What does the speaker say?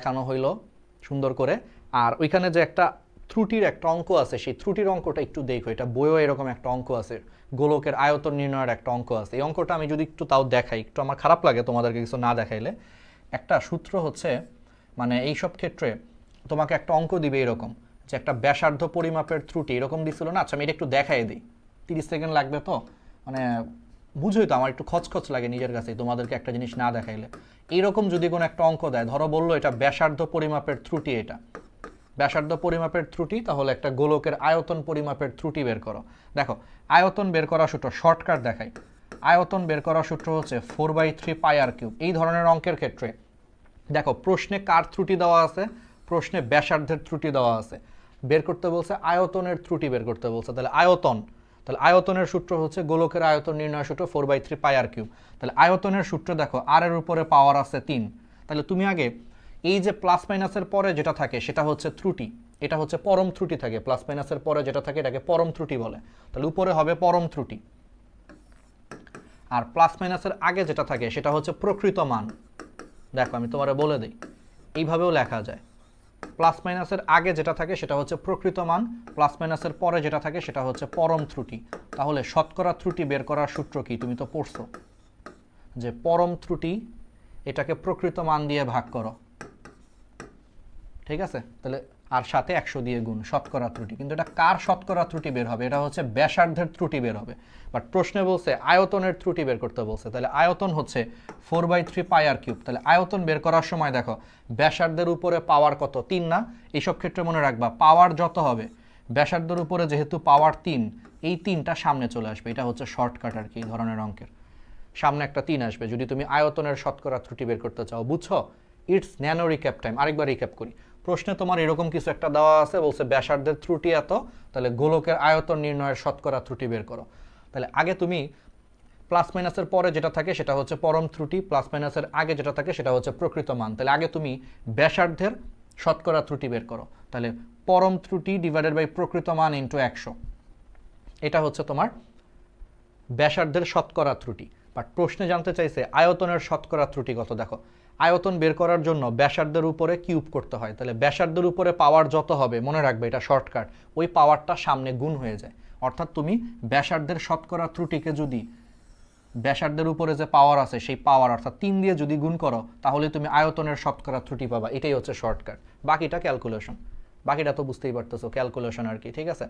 দেখানো হইল সুন্দর করে। আর ওইখানে যে একটা ত্রুটির একটা অঙ্ক আছে, সেই ত্রুটির অঙ্কটা একটু দেখো। এটা বইও এরকম একটা অঙ্ক আছে, গোলকের আয়তন নির্ণয়ের একটা অঙ্ক আছে। এই অঙ্কটা আমি যদি একটু তাও দেখাই, একটু আমার খারাপ লাগে তোমাদেরকে কিছু না দেখাইলে। একটা সূত্র হচ্ছে মানে এই সব ক্ষেত্রে তোমাকে একটা অঙ্ক দিবে এরকম, যে একটা ব্যাসার্ধ পরিমাপের ত্রুটি এরকম দিছিল না? আচ্ছা আমি এটা একটু দেখাই দিই। তিরিশ সেকেন্ড লাগবে তো? মানে বুঝোই তো, আমার একটু খচখচ লাগে নিজের কাছে তোমাদেরকে একটা জিনিস না দেখাইলে। এইরকম যদি কোনো একটা অঙ্ক দেয়, ধরো বলল এটা ব্যাসার্ধ পরিমাপের ত্রুটি এটা। ব্যাসার্ধ পরিমাপের ত্রুটি, তাহলে একটা গোলকের আয়তন পরিমাপের ত্রুটি বের করো। দেখো, আয়তন বের করা সূত্র, শর্টকাট দেখাই। আয়তন বের করা সূত্র হচ্ছে four by three pi r cube. এই ধরনের অঙ্কের ক্ষেত্রে, দেখো, প্রশ্নে কার ত্রুটি দেওয়া আছে? প্রশ্নে ব্যাসার্ধের ত্রুটি দেওয়া আছে। বের করতে বলছে আয়তনের ত্রুটি বের করতে বলছে। তাহলে আয়তন তাহলে আয়তনের সূত্র হচ্ছে গোলকের আয়তন নির্ণয় সূত্র four by three pi r cube তাহলে আয়তনের সূত্র দেখো আর এর উপরে পাওয়ার আছে তিন। তাহলে তুমি আগে এই যে প্লাস মাইনাসের পরে যেটা থাকে, সেটা হচ্ছে ত্রুটি। এটা হচ্ছে পরম ত্রুটি থাকে। প্লাস মাইনাসের পরে যেটা থাকে, এটাকে পরম ত্রুটি বলে। তাহলে উপরে হবে পরম ত্রুটি। আর প্লাস মাইনাসের আগে যেটা থাকে, সেটা হচ্ছে প্রকৃত মান। দেখো, আমি তোমারে বলে দিই। এইভাবেও লেখা যায়। প্লাস মাইনাসের আগে যেটা থাকে সেটা হচ্ছে প্রকৃত মান, প্লাস মাইনাসের পরে যেটা থাকে সেটা হচ্ছে পরম ত্রুটি। তাহলে শতকরা ত্রুটি বের করার সূত্র কি? তুমি তো পড়ছো। যে পরম ত্রুটি, এটাকে প্রকৃত মান দিয়ে ভাগ করো। ঠিক আছে? তাহলে আর সাথে একশো দিয়ে গুণ শতকরা ত্রুটি। কিন্তু এটা কার শতকরা ত্রুটি বের হবে? এটা হচ্ছে ব্যাসার্ধের ত্রুটি বের হবে। বাট প্রশ্নে বলছে আয়তনের ত্রুটি বের করতে বলছে। তাহলে আয়তন হচ্ছে four by three pi r cube. তাহলে আয়তন বের করার সময় দেখো, ব্যাসার্ধের উপরে পাওয়ার কত? তিন না? এইসব ক্ষেত্রে মনে রাখবা, পাওয়ার যত হবে, ব্যাসার্ধের উপরে যেহেতু পাওয়ার তিন, এই তিনটা সামনে চলে আসবে। এটা হচ্ছে শর্টকাট আর কি, এই ধরনের অঙ্কের। সামনে একটা তিন আসবে। যদি তুমি আয়তনের শতকরা ত্রুটি বের করতে চাও, বুঝছ? ইটস ন্যানো রিক্যাপ টাইম আরেকবার রিক্যাপ করি। প্রশ্নে তোমার এরকম কিছু একটা দেওয়া আছে, বলছে ব্যাসার্ধের ত্রুটি এত, তাহলে গোলকের আয়তন নির্ণয়ের শতকরা ত্রুটি বের করো। তাহলে আগে তুমি প্লাস মাইনাসের পরে যেটা থাকে সেটা হচ্ছে পরম ত্রুটি প্লাস মাইনাসের আগে যেটা থাকে সেটা হচ্ছে প্রকৃত মান। তাহলে আগে তুমি ব্যাসার্ধের শতকরা ত্রুটি বের করো। তাহলে পরম ত্রুটি ডিভাইডেড বাই প্রকৃত মান ইন্টু একশো। এটা হচ্ছে তোমার ব্যাসার্ধের শতকরা ত্রুটি। বাট প্রশ্নে জানতে চাইছে আয়তনের শতকরা ত্রুটি কত? দেখো আয়তন বের করার জন্য ব্যাসার্ধের উপরে কিউব করতে হয়। তাহলে ব্যাসার্ধের উপরে পাওয়ার যত হবে, মনে রাখবে এটা শর্টকাট, ওই পাওয়ারটা সামনে গুণ হয়ে যায়। অর্থাৎ তুমি ব্যাসার্ধের শতকরা ত্রুটিকে যদি ব্যাসার্ধের উপরে যে পাওয়ার আছে, সেই পাওয়ার অর্থাৎ তিন দিয়ে যদি গুণ করো, তাহলে তুমি আয়তনের শতকরা ত্রুটি পাবা। এটাই হচ্ছে শর্টকাট। বাকিটা ক্যালকুলেশন বাকিটা তো বুঝতেই পারতেছো ক্যালকুলেশন আর কি, ঠিক আছে?